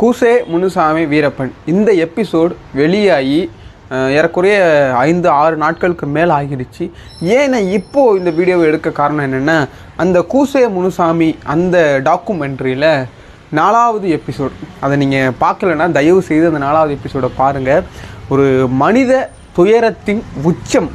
கூசே முனுசாமி வீரப்பன். இந்த எபிசோட் வெளியாகி ஏறக்குறைய ஐந்து ஆறு நாட்களுக்கு மேல் ஆகிடுச்சு. ஏன்னா இப்போது இந்த வீடியோவை எடுக்க காரணம் என்னென்னா அந்த கூசே முனுசாமி அந்த டாக்குமெண்ட்ரியில் நாலாவது எபிசோட். அதை நீங்கள் பார்க்கலன்னா தயவு செய்து அந்த நாலாவது எபிசோடை பாருங்கள் ஒரு மனித துயரத்தின் உச்சம்.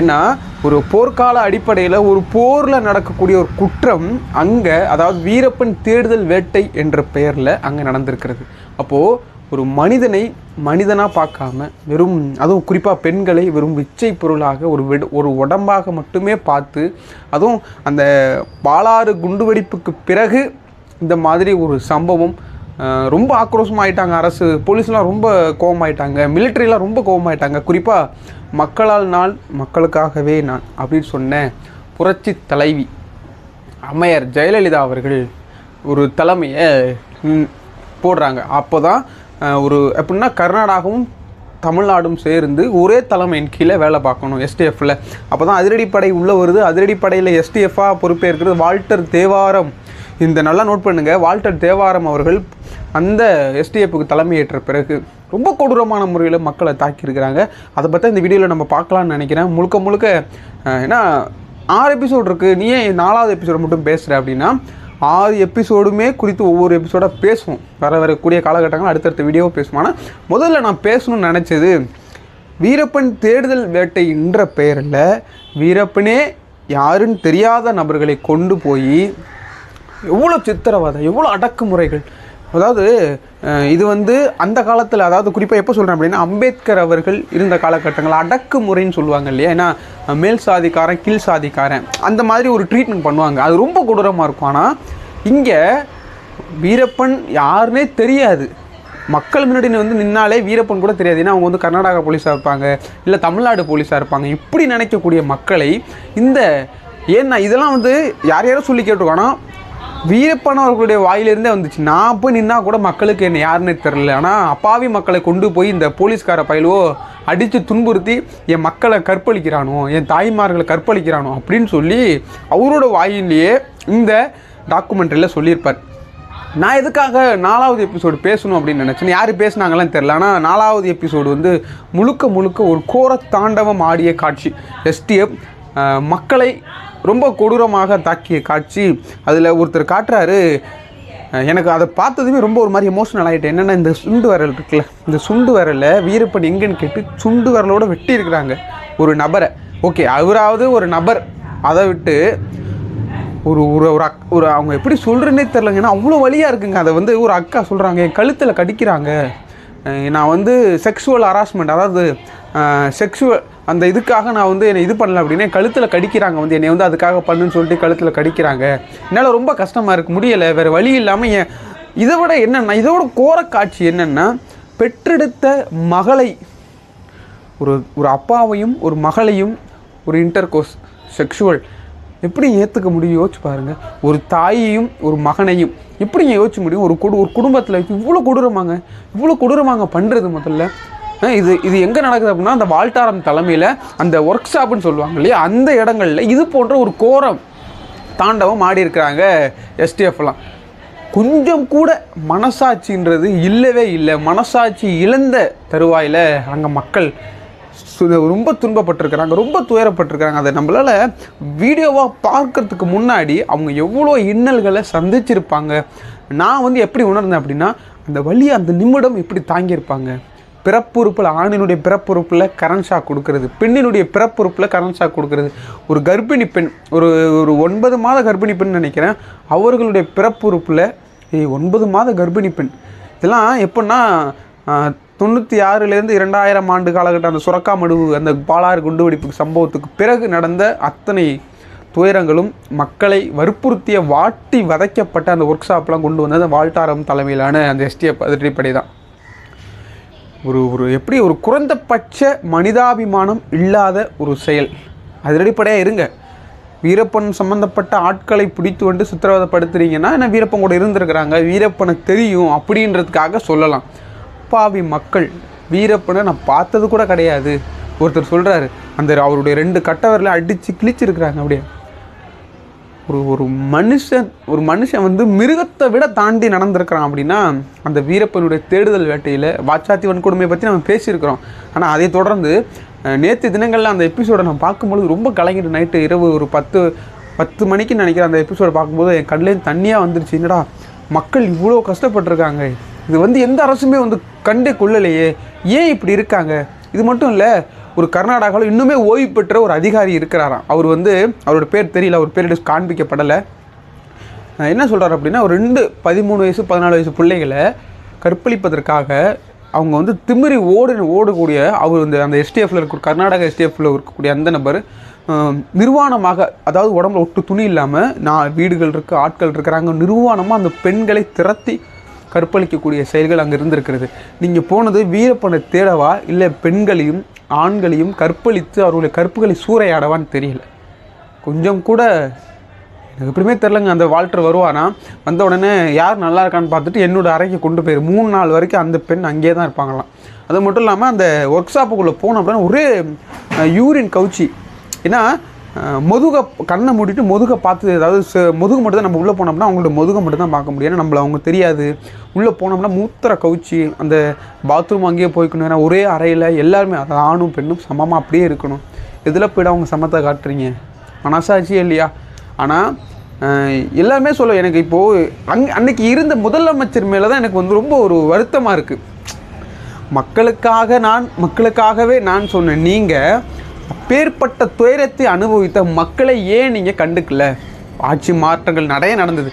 ஏன்னா ஒரு போர்க்கால அடிப்படையில் ஒரு போரில் நடக்கக்கூடிய ஒரு குற்றம் அங்கே அதாவது வீரப்பன் தேடுதல் வேட்டை என்ற பெயரில் அங்கே நடந்திருக்கிறது. அப்போது ஒரு மனிதனை மனிதனாக பார்க்காம வெறும் அதுவும் குறிப்பாக பெண்களை வெறும் விச்சை பொருளாக ஒரு வெடு ஒரு உடம்பாக மட்டுமே பார்த்து அதுவும் அந்த பாலாறு குண்டுவெடிப்புக்கு பிறகு இந்த மாதிரி ஒரு சம்பவம் ரொம்ப ரொம்ப ஆக்ரோஷமாயிட்டாங்க அரசு. போலீஸ்லாம் ரொம்ப கோவமாயிட்டாங்க. மிலிட்ரிலாம் ரொம்ப கோவமாயிட்டாங்க. குறிப்பாக மக்களால் நான் மக்களுக்காகவே நான் அப்படின்னு சொன்ன புரட்சி தலைவி அம்மையார் ஜெயலலிதா அவர்கள் ஒரு தலைமையை போடுறாங்க. அப்போ தான் ஒரு எப்படின்னா கர்நாடகாவும் தமிழ்நாடும் சேர்ந்து ஒரே தலைமையின் கீழே வேலை பார்க்கணும் எஸ்டிஎஃப்பில் அப்போ தான் அதிரடிப்படை உள்ளே வருது. அதிரடிப்படையில் எஸ்டிஎஃபாக பொறுப்பேற்கிறது வால்டர் தேவாரம். இந்த நல்லா நோட் பண்ணுங்கள் வால்டர் தேவாரம் அவர்கள் அந்த எஸ்டிஎஃப்க்கு தலைமையேற்ற பிறகு ரொம்ப கொடூரமான முறையில் மக்களை தாக்கியிருக்கிறாங்க. அதை பற்றி இந்த வீடியோவில் நம்ம பார்க்கலாம்னு நினைக்கிறேன். முழுக்க முழுக்க ஏன்னா ஆறு எபிசோடு இருக்குது நீ ஏன் நாலாவது எபிசோடு மட்டும் பேசுகிற அப்படின்னா ஆறு எபிசோடுமே குறித்து ஒவ்வொரு எபிசோடாக பேசுவோம். வர வரக்கூடிய காலகட்டங்கள் அடுத்தடுத்த வீடியோவை பேசுவோம். ஆனால் முதல்ல நான் பேசணும்னு நினச்சது வீரப்பன் தேடுதல் வேட்டை என்ற பெயரில் வீரப்பனே யாருன்னு தெரியாத நபர்களை கொண்டு போய் எவ்வளோ சித்திரவதை எவ்வளோ அடக்குமுறைகள் அதாவது இது வந்து அந்த காலத்தில் அதாவது குறிப்பாக எப்போ சொல்கிறேன் அப்படின்னா அம்பேத்கர் அவர்கள் இருந்த காலகட்டங்கள் அடக்குமுறைன்னு சொல்லுவாங்க இல்லையா? ஏன்னா மேல் சாதிக்காரன் கீழ் சாதிக்காரன் அந்த மாதிரி ஒரு ட்ரீட்மெண்ட் பண்ணுவாங்க. அது ரொம்ப கொடூரமாக இருக்கும். ஆனால் இங்கே வீரப்பன் யாருன்னே தெரியாது. மக்கள் முன்னாடி வந்து நின்னாலே வீரப்பன் கூட தெரியாது. ஏன்னா அவங்க வந்து கர்நாடகா போலீஸாக இருப்பாங்க இல்லை தமிழ்நாடு போலீஸாக இருப்பாங்க. இப்படி நினைக்கக்கூடிய மக்களை இந்த ஏன்னா இதெல்லாம் வந்து யார் யாரோ சொல்லி கேட்டிருக்கோம் வீரப்பன் அவர்களுடைய வாயிலிருந்தே வந்துச்சு. நான் போய் நின்னா கூட மக்களுக்கு என்ன யாருன்னு தெரில ஆனால் அப்பாவி மக்களை கொண்டு போய் இந்த போலீஸ்கார பயிலுவோ அடித்து துன்புறுத்தி என் மக்களை கற்பழிக்கிறானோ என் தாய்மார்களை கற்பழிக்கிறானோ அப்படின்னு சொல்லி அவரோட வாயிலேயே இந்த டாக்குமெண்ட்ரியில் சொல்லியிருப்பார். நான் எதுக்காக நாலாவது எபிசோடு பேசணும் அப்படின்னு நினச்சேன். யார் பேசுனாங்களான்னு தெரில ஆனால் நாலாவது எபிசோடு வந்து முழுக்க முழுக்க ஒரு கோர தாண்டவம் ஆடிய காட்சி. எஸ்டிஎஃப் மக்களை ரொம்ப கொடூரமாக தாக்கிய காட்சி. அதில் ஒருத்தர் காட்டுறாரு. எனக்கு அதை பார்த்ததுமே ரொம்ப ஒரு மாதிரி எமோஷனல் ஆகிட்டேன் என்னென்னா இந்த சுண்டு விரல் இருக்குல்ல இந்த சுண்டு விரலை வீரப்பன் எங்கேன்னு கேட்டு சுண்டு விரலோட வெட்டி இருக்கிறாங்க. ஒரு நபரை. ஓகே அவராவது ஒரு நபர். அதை விட்டு ஒரு ஒரு ஒரு அக் ஒரு அவங்க எப்படி சொல்கிறேன்னே தெரிலங்க ஏன்னா அவ்வளோ வழியாக இருக்குங்க. அதை வந்து ஒரு அக்கா சொல்கிறாங்க என் கழுத்தில் கடிக்கிறாங்க. நான் வந்து செக்ஷுவல் ஹராஸ்மெண்ட் அதாவது செக்ஷுவல் அந்த இதுக்காக நான் வந்து என்னை இது பண்ணல அப்படின்னா கழுத்தில் கடிக்கிறாங்க வந்து. என்னை வந்து அதுக்காக பண்ணுன்னு சொல்லிட்டு கழுத்தில் கடிக்கிறாங்க. என்னால் ரொம்ப கஷ்டமாக இருக்கு. முடியலை. வேறு வழி இல்லாமல் என் இதை விட என்னென்னா இதோட கோர காட்சி என்னென்னா பெற்றெடுத்த மகளை ஒரு ஒரு அப்பாவையும் ஒரு மகளையும் ஒரு இன்டர் கோர்ஸ் செக்ஷுவல் எப்படி ஏற்றுக்க முடியும்? யோசிச்சு பாருங்கள் ஒரு தாயையும் ஒரு மகனையும் எப்படி யோசிச்சு முடியும்? ஒரு குடு ஒரு குடும்பத்தில் இவ்வளோ கொடூரமாங்க. இவ்வளோ கொடூரமாங்க பண்ணுறது முதல்ல. இது இது எங்கே நடக்குது அப்படின்னா அந்த வால்டாரம் தலைமையில் அந்த ஒர்க் ஷாப்னு சொல்லுவாங்க இல்லையா? அந்த இடங்களில் இது போன்ற ஒரு கோரம் தாண்டவம் ஆடி இருக்கிறாங்க எஸ்டிஎஃப்லாம் கொஞ்சம் கூட மனசாட்சின்றது இல்லவே இல்லை. மனசாட்சி இழந்த தருவாயில் அங்கே மக்கள் ரொம்ப துன்பப்பட்டிருக்கிறாங்க ரொம்ப துயரப்பட்டிருக்கிறாங்க. அதை நம்மளால் வீடியோவாக பார்க்கறதுக்கு முன்னாடி அவங்க எவ்வளோ இன்னல்களை சந்திச்சிருப்பாங்க. நான் வந்து எப்படி உணர்ந்தேன் அப்படின்னா அந்த வழியை அந்த நிமிடம் எப்படி தாங்கியிருப்பாங்க. பிறப்புறுப்பில் ஆணினுடைய பிறப்புறுப்பில் கரண்ட் ஷாக் கொடுக்கறது. பெண்ணினுடைய பிறப்புறுப்பில் கரண்ட் ஷாக் கொடுக்கறது. ஒரு கர்ப்பிணி பெண் ஒரு ஒரு ஒன்பது மாத கர்ப்பிணி பெண் நினைக்கிறேன். அவர்களுடைய பிறப்புறுப்பில் ஒன்பது மாத கர்ப்பிணி பெண். இதெல்லாம் எப்படின்னா தொண்ணூற்றி ஆறுலேருந்து இரண்டாயிரம் ஆண்டு காலகட்டம் அந்த சுரக்காமடுவு அந்த பாலாறு குண்டுவெடிப்பு சம்பவத்துக்கு பிறகு நடந்த அத்தனை துயரங்களும் மக்களை வற்புறுத்திய வாட்டி வதைக்கப்பட்ட அந்த ஒர்க் ஷாப்லாம் கொண்டு வந்தது வால்டாரம் தலைமையிலான அந்த எஸ்டிஎஃப் அதிரடிப்படை தான் ஒரு ஒரு எப்படி ஒரு குறைந்தபட்ச மனிதாபிமானம் இல்லாத ஒரு செயல். அதிரடிப்படையாக இருங்க. வீரப்பன் சம்மந்தப்பட்ட ஆட்களை பிடித்து வந்து சித்திரவதைப்படுத்துறீங்கன்னா என்ன வீரப்பன் கூட இருந்திருக்கிறாங்க? வீரப்பனை தெரியும் அப்படின்றதுக்காக சொல்லலாம். பாவி மக்கள் வீரப்பனை நான் பார்த்தது கூட கிடையாது. ஒருத்தர் சொல்கிறாரு அந்த அவருடைய ரெண்டு கட்டவரில் அடித்து கிழிச்சிருக்கிறாங்க அப்படியே. ஒரு ஒரு மனுஷன் ஒரு மனுஷன் வந்து மிருகத்தை விட தாண்டி நடந்திருக்கிறான் அப்படின்னா அந்த வீரப்பனுடைய தேடுதல் வேட்டையில் வாச்சாத்தி வன்கொடுமையை பற்றி நம்ம பேசியிருக்கிறோம். ஆனால் அதை தொடர்ந்து நேற்று தினங்களில் அந்த எபிசோடை நான் பார்க்கும்பொழுது ரொம்ப கலைஞர் நைட்டு இரவு ஒரு பத்து பத்து மணிக்கு நினைக்கிறேன் அந்த எபிசோடை பார்க்கும்போது என் கண்லேருந்து தண்ணியாக வந்துருச்சு. என்னடா மக்கள் இவ்வளோ கஷ்டப்பட்டிருக்காங்க. இது வந்து எந்த அரசுமே வந்து கண்டே கொள்ளலையே. ஏன் இப்படி இருக்காங்க? இது மட்டும் இல்லை ஒரு கர்நாடகாவில் இன்னுமே ஓய்வு பெற்ற ஒரு அதிகாரி இருக்கிறாராம். அவர் வந்து அவரோட பேர் தெரியல அவர் பேர் காண்பிக்கப்படலை. என்ன சொல்கிறார் அப்படின்னா ஒரு ரெண்டு பதிமூணு வயசு பதினாலு வயசு பிள்ளைகளை கற்பழிப்பதற்காக அவங்க வந்து திமிரி ஓடு ஓடக்கூடிய அவர் இந்த அந்த எஸ்டிஎஃப்ல இருக்க கர்நாடக எஸ்டிஎஃப்ல இருக்கக்கூடிய அந்த நபர் நிர்வாணமாக அதாவது உடம்புல ஒட்டு துணி இல்லாமல் நான் வீடுகள் இருக்குது ஆட்கள் இருக்கிறாங்க நிர்வாணமாக அந்த பெண்களை திரத்தி கற்பழிக்கக்கூடிய செயல்கள் அங்கே இருந்திருக்கிறது. நீங்கள் போனது வீரப்பனை தேடவா? இல்லை பெண்களையும் ஆண்களையும் கற்பழித்து அவர்களுடைய கற்புகளை சூறையாடவான்னு தெரியல. கொஞ்சம் கூட எனக்கு எப்படியுமே தெரிலங்க அந்த வால்டர் வருவானா? வந்த உடனே யார் நல்லா இருக்கான்னு பார்த்துட்டு என்னோடய அறைக்கு கொண்டு போயிரு. மூணு நாள் வரைக்கும் அந்த பெண் அங்கேயே தான் இருப்பாங்களாம். அது மட்டும் இல்லாமல் அந்த ஒர்க் ஷாப்புக்குள்ளே போனோம் அப்படின்னா ஒரே யூரின் கவுச்சி. ஏன்னா முதுக கண்ணை மூடிட்டு முதுகை பார்த்து அதாவது முதுகு மட்டும் தான் நம்ம உள்ளே போனோம்னா அவங்களோட முதுகை மட்டும் தான் பார்க்க முடியும். ஏன்னா நம்மள அவங்க தெரியாது. உள்ளே போனோம்னா மூத்திர கவுச்சி அந்த பாத்ரூம் அங்கேயே போய்க்கணும். ஏன்னா ஒரே அறையில் எல்லாருமே அது ஆணும் பெண்ணும் சமமாக அப்படியே இருக்கணும். இதில் போய்ட்டு அவங்க சமத்தை காட்டுறீங்க? மனசாட்சியே இல்லையா? ஆனால் எல்லாமே சொல்ல எனக்கு இப்போது அங் அன்னைக்கு இருந்த முதலமைச்சர் மேலே தான் எனக்கு வந்து ரொம்ப ஒரு வருத்தமாக இருக்குது மக்களுக்காக நான் மக்களுக்காகவே நான் சொன்னேன் நீங்கள் அப்பேற்பட்ட துயரத்தை அனுபவித்த மக்களை ஏன் நீங்கள் கண்டுக்கல? ஆட்சி மாற்றங்கள் நிறைய நடந்தது.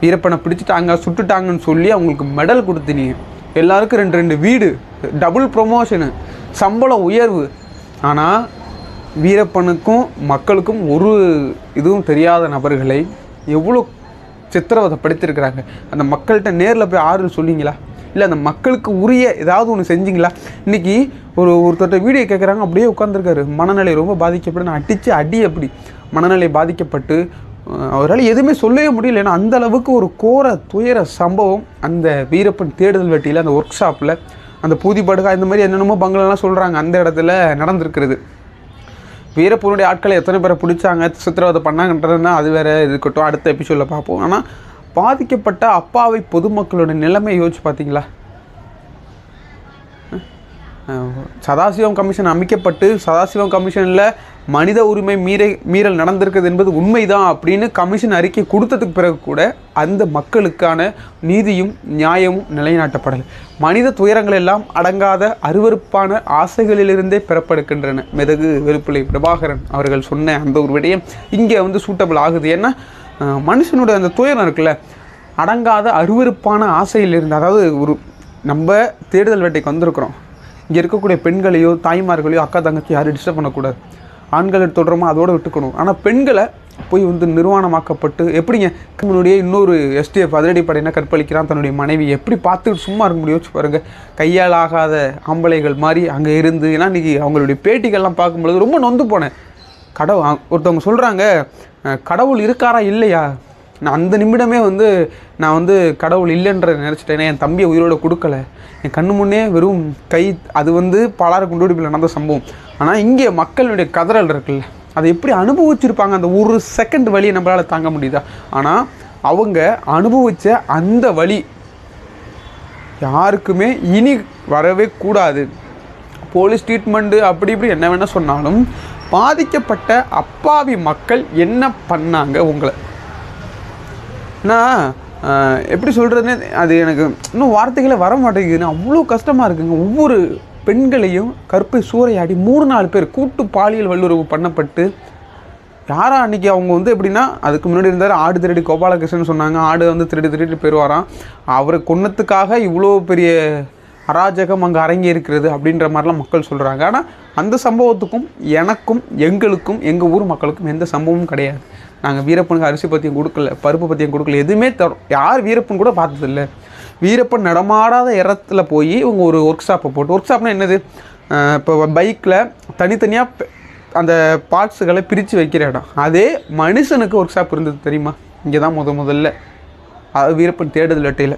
வீரப்பனை பிடிச்சிட்டாங்க சுட்டுட்டாங்கன்னு சொல்லி அவங்களுக்கு மெடல் கொடுத்தினீங்க எல்லாருக்கும் ரெண்டு ரெண்டு வீடு டபுள் ப்ரொமோஷனு சம்பள உயர்வு. ஆனால் வீரப்பனுக்கும் மக்களுக்கும் ஒரு இதுவும் தெரியாத நபர்களை எவ்வளோ சித்திரவதை படுத்திருக்கிறாங்க. அந்த மக்கள்கிட்ட நேரில் போய் ஆறுதல் சொன்னீங்களா? இல்லை அந்த மக்களுக்கு உரிய ஏதாவது ஒன்று செஞ்சிங்களா? இன்றைக்கி ஒரு ஒருத்தர்கிட்ட வீடியோ கேட்குறாங்க அப்படியே உட்காந்துருக்காரு மனநிலை ரொம்ப பாதிக்கப்பட்டு நான் அடித்து அடி அப்படி மனநிலை பாதிக்கப்பட்டு அவரால் எதுவுமே சொல்லவே முடியல. ஏன்னா அந்த அளவுக்கு ஒரு கோர துயர சம்பவம் அந்த வீரப்பன் தேடுதல் வெட்டியில் அந்த ஒர்க் ஷாப்பில் அந்த பூதிப்படுகா இந்த மாதிரி என்னென்னமோ பங்களெல்லாம் சொல்கிறாங்க அந்த இடத்துல நடந்திருக்கிறது. வீரப்பனுடைய ஆட்களை எத்தனை பேரை பிடிச்சாங்க சித்திரவதை பண்ணாங்கன்றதுனா அது வேறு இருக்கட்டும். அடுத்த எபிசோடில் பார்ப்போம். ஆனால் பாதிக்கப்பட்ட அப்பாவை பொதுமக்களோட நிலைமை யோசிச்சு பார்த்தீங்களா? சதாசிவம் கமிஷன் அமைக்கப்பட்டு சதாசிவம் கமிஷனில் மனித உரிமை மீறை மீறல் நடந்திருக்கிறது என்பது உண்மைதான் அப்படின்னு கமிஷன் அறிக்கை கொடுத்ததுக்கு பிறகு கூட அந்த மக்களுக்கான நீதியும் நியாயமும் நிலைநாட்டப்படலை. மனித துயரங்கள் எல்லாம் அடங்காத அருவருப்பான ஆசைகளிலிருந்தே பிறப்படுகின்றன. மெதகு வெறுப்பிலை பிரபாகரன் அவர்கள் சொன்ன அந்த ஒரு விடயம் இங்கே வந்து சூட்டபிள் ஆகுது. ஏன்னா மனுஷனுடைய அந்த துயரம் இருக்குல்ல அடங்காத அருவருப்பான ஆசையிலிருந்து அதாவது ஒரு நம்ம தேடுதல் வேட்டைக்கு வந்திருக்கிறோம். இங்கே இருக்கக்கூடிய பெண்களையோ தாய்மார்களையோ அக்கா தங்கச்சி யாரும் டிஸ்டர்ப் பண்ணக்கூடாது. ஆண்களை தொடரமாக அதோடு விட்டுக்கணும். ஆனால் பெண்களை போய் வந்து நிர்வாணமாக்கப்பட்டு எப்படிங்க நம்மளுடைய இன்னொரு எஸ்டிஎஃப் அதிரடி படையினா கற்பழிக்கிறான் தன்னுடைய மனைவி எப்படி பார்த்துக்கிட்டு சும்மா இருக்க முடியும் பாருங்கள் கையால் ஆகாத ஆம்பளைகள் மாதிரி அங்கே இருந்து ஏன்னா இன்றைக்கி அவங்களுடைய பேட்டிகள்லாம் பார்க்கும்பொழுது ரொம்ப நொந்து போனேன். கடவுள் ஒருத்தவங்க சொல்கிறாங்க கடவுள் இருக்காரா இல்லையா? நான் அந்த நிமிடமே வந்து நான் வந்து கடவுள் இல்லைன்ற நினச்சிட்டேன் என் தம்பியை உயிரோட கொடுக்கல. என் கண்ணு முன்னே வெறும் கை அது வந்து பலார குண்டுபிடிப்பில் நடந்த சம்பவம். ஆனால் இங்கே மக்களுடைய கதறல் இருக்குல்ல அதை எப்படி அனுபவிச்சிருப்பாங்க? அந்த ஒரு செகண்ட் வழியை நம்மளால் தாங்க முடியுதா? ஆனால் அவங்க அனுபவித்த அந்த வழி யாருக்குமே இனி வரவே கூடாது. போலீஸ் ட்ரீட்மெண்ட்டு அப்படி இப்படி என்ன வேணால் சொன்னாலும் பாதிக்கப்பட்ட அப்பாவி மக்கள் என்ன பண்ணாங்க உங்களை? நான் எப்படி சொல்கிறதுனே அது எனக்கு இன்னும் வார்த்தைகளை வர மாட்டேங்குதுன்னு அவ்வளோ கஷ்டமாக இருக்குங்க. ஒவ்வொரு பெண்களையும் கற்பை சூறையாடி மூணு நாலு பேர் கூட்டு பாலியல் வல்லுறவு பண்ணப்பட்டு யாரா அன்னைக்கு அவங்க வந்து எப்படின்னா அதுக்கு முன்னாடி இருந்தார் ஆடு திருடி கோபாலகிருஷ்ணன் சொன்னாங்க. ஆடு வந்து திருடி திருடி போயிடுவாராம். அவரை கொன்னத்துக்காக இவ்வளோ பெரிய அராஜகம் அங்கே அரங்கி இருக்கிறது அப்படின்ற மாதிரிலாம் மக்கள் சொல்கிறாங்க ஆனால் அந்த சம்பவத்துக்கும் எனக்கும் எங்களுக்கும் எங்கள் ஊர் மக்களுக்கும் எந்த சம்பவமும் கிடையாது. நாங்கள் வீரப்பனுக்கு அரிசி பற்றியும் கொடுக்கல பருப்பு பற்றியும் கொடுக்கல எதுவுமே தரோம் யார் வீரப்பன் கூட பார்த்ததில்ல. வீரப்பன் நடமாடாத இடத்துல போய் இவங்க ஒரு ஒர்க் ஷாப்பை போட்டு ஒர்க் ஷாப்னா என்னது இப்போ பைக்கில் தனித்தனியாக அந்த பார்ட்ஸுகளை பிரித்து வைக்கிற இடம். அதே மனுஷனுக்கு ஒர்க் ஷாப் இருந்தது தெரியுமா? இங்கே தான் முத முதல்ல. அது வீரப்பன் தேடுதல் அட்டையில்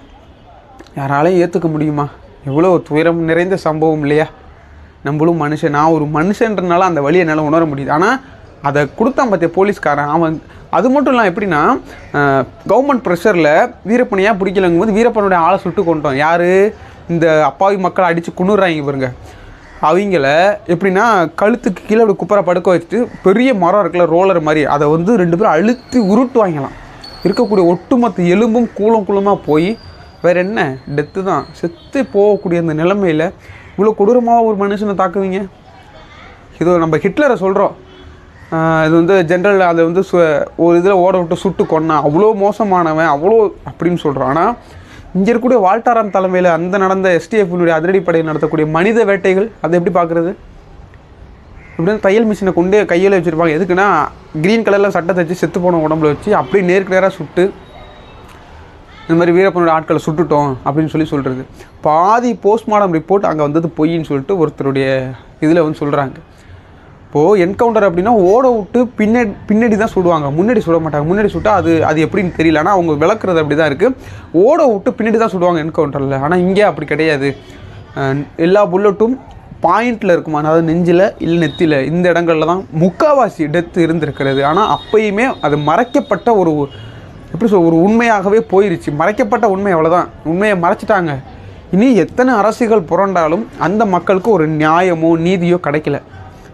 யாராலையும் ஏற்றுக்க முடியுமா? எவ்வளோ துயரம் நிறைந்த சம்பவம் இல்லையா? நம்மளும் மனுஷன். நான் ஒரு மனுஷன்றனால அந்த வழியை என்னால் உணர முடியுது. ஆனால் அதை கொடுத்தான் பார்த்திய போலீஸ்காரன். அவன் அது மட்டும் இல்லாமல் எப்படின்னா கவர்மெண்ட் ப்ரெஷரில் வீரப்பனையாக பிடிக்கலங்கும் போது வீரப்பனுடைய ஆளை சுட்டு கொண்டோம் யார்? இந்த அப்பாவி மக்களை அடித்து குணுறாங்க பாருங்க. அவங்கள எப்படின்னா கழுத்துக்கு கீழே அப்படி குப்பரை படுக்க வச்சுட்டு பெரிய மரம் இருக்குல்ல ரோலர் மாதிரி அதை வந்து ரெண்டு பேரும் அழுத்தி உருட்டு வாங்கலாம் இருக்கக்கூடிய ஒட்டுமொத்த எலும்பும் கூலம் கூலமாக போய் வேற என்ன? டெத்து தான். செத்து போகக்கூடிய அந்த நிலைமையில் இவ்வளோ கொடூரமாக ஒரு மனுஷனை தாக்குவீங்க? இது நம்ம ஹிட்லரை சொல்கிறோம் இது வந்து ஜென்ரல் அதை வந்து சு ஒரு இதில் ஓட விட்டு சுட்டு கொன்னான் அவ்வளோ மோசமானவன் அவ்வளோ அப்படின்னு சொல்கிறான் ஆனால் இங்கே இருக்கக்கூடிய வால்டாராம் தலைமையில் அந்த நடந்த எஸ்டிஎஃப்னுடைய அதிரடிப்படையில் நடத்தக்கூடிய மனித வேட்டைகள் அதை எப்படி பார்க்குறது? இப்படின்னு தையல் மிஷினை கொண்டு கையில் வச்சுருப்பாங்க. எதுக்குன்னா க்ரீன் கலரில் சட்டை தைச்சு செத்து போன உடம்புல வச்சு அப்படியே நேருக்கு நேராக சுட்டு இந்த மாதிரி வீரப்பனோட ஆட்களை சுட்டுட்டோம் அப்படின்னு சொல்லி சொல்கிறது பாதி போஸ்ட்மார்டம் ரிப்போர்ட் அங்கே வந்தது பொய்ன்னு சொல்லிட்டு ஒருத்தருடைய இதில் வந்து சொல்கிறாங்க இப்போது என்கவுண்டர் அப்படின்னா ஓட விட்டு பின்னாடி பின்னாடி தான் சுடுவாங்க. முன்னாடி சுட மாட்டாங்க. முன்னாடி சுட்டால் அது அது எப்படின்னு தெரியல. ஆனால் அவங்க விளக்குறது அப்படி தான் இருக்குது ஓட விட்டு பின்னாடி தான் சுடுவாங்க என்கவுண்டரில் ஆனால் இங்கே அப்படி கிடையாது. எல்லா புல்லட்டும் பாயிண்டில் இருக்குமா? அதாவது நெஞ்சில் இல்லை நெத்தியில் இந்த இடங்கள்ல தான் முக்காவாசி டெத் இருந்திருக்கிறது. ஆனால் அப்பயுமே அது மறைக்கப்பட்ட ஒரு எப்படி சொல் ஒரு உண்மையாகவே போயிருச்சு. மறைக்கப்பட்ட உண்மை அவ்வளோதான் உண்மையை மறைச்சிட்டாங்க. இனி எத்தனை அரசுகள் புரண்டாலும் அந்த மக்களுக்கு ஒரு நியாயமோ நீதியோ கிடைக்கல.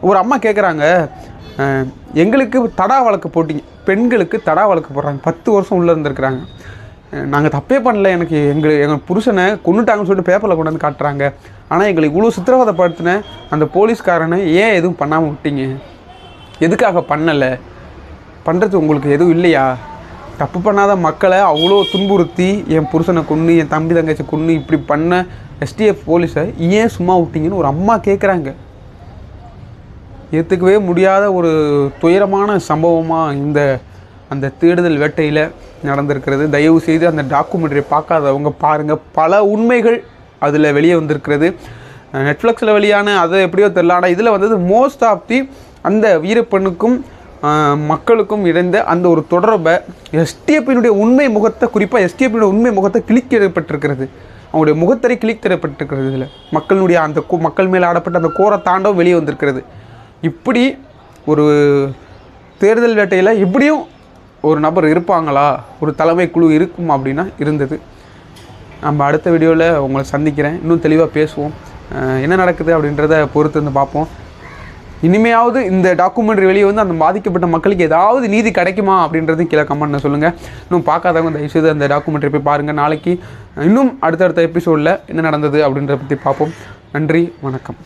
ஒரு அம்மா கேட்குறாங்க எங்களுக்கு தடா வழக்கு போட்டிங்க. பெண்களுக்கு தடா வழக்கு போடுறாங்க. பத்து வருஷம் உள்ளே இருந்திருக்கிறாங்க. நாங்கள் தப்பே பண்ணல. எனக்கு எங்கள் எங்கள் புருஷனை கொண்டுட்டாங்கன்னு சொல்லிட்டு பேப்பரில் கொண்டு வந்து காட்டுறாங்க. ஆனால் எங்களுக்கு இவ்வளோ சித்திரவதைப்படுத்தின அந்த போலீஸ்காரனை ஏன் எதுவும் பண்ணாமல் விட்டீங்க? எதுக்காக பண்ணலை? பண்ணுறது உங்களுக்கு எதுவும் இல்லையா? தப்பு பண்ணாத மக்களை அவ்வளோ துன்புறுத்தி என் புருஷனை கொன்று என் தம்பி தங்கச்சி கொன்று இப்படி பண்ண எஸ்டிஎஃப் போலீஸை ஏன் சும்மா விட்டீங்கன்னு ஒரு அம்மா கேட்குறாங்க ஏற்றுக்கவே முடியாத ஒரு துயரமான சம்பவமாக இந்த அந்த தேடுதல் வேட்டையில் நடந்திருக்கிறது. தயவு செய்து அந்த டாக்குமெண்ட்ரி பார்க்காதவங்க பாருங்கள் பல உண்மைகள் அதில் வெளியே வந்திருக்கிறது. நெட்ஃப்ளிக்ஸில் வெளியான அது எப்படியோ தெரியல. ஆனால் இதில் வந்தது மோஸ்ட் ஆஃப் தி அந்த வீரப்பெண்ணுக்கும் மக்களுக்கும் இடைந்த அந்த ஒரு தொடர்பை எஸ்டிஎப்பினுடைய உண்மை முகத்தை குறிப்பாக எஸ்டிஎப்பினுடைய உண்மை முகத்தை கிளிக்கப்பட்டிருக்கிறது அவங்களுடைய முகத்தரை கிளித்தரப்பட்டிருக்கிறது இதில். மக்களுடைய அந்த கு- மக்கள் மேலே ஆடப்பட்ட அந்த கோர தாண்டவம் வெளியே வந்திருக்கிறது. இப்படி ஒரு தேர்தல் வேட்டையில் எப்படியும் ஒரு நபர் இருப்பாங்களா? ஒரு தலைமை குழு இருக்கும் அப்படின்னா இருந்தது. நம்ம அடுத்த வீடியோவில் உங்களை சந்திக்கிறேன். இன்னும் தெளிவாக பேசுவோம். என்ன நடக்குது அப்படின்றத பொறுத்து வந்து பார்ப்போம். இனிமையாவது இந்த டாக்குமெண்ட்ரி வெளியே வந்து அந்த பாதிக்கப்பட்ட மக்களுக்கு ஏதாவது நீதி கிடைக்குமா அப்படின்றது கீழே கமெண்ட்ல சொல்லுங்கள் இன்னும் பார்க்காதவங்க தயவுசெய்து அந்த டாக்குமெண்ட்ரி போய் பாருங்கள் நாளைக்கு இன்னும் அடுத்தடுத்த எபிசோடில் என்ன நடந்தது அப்படின்றத பற்றி பார்ப்போம். நன்றி வணக்கம்.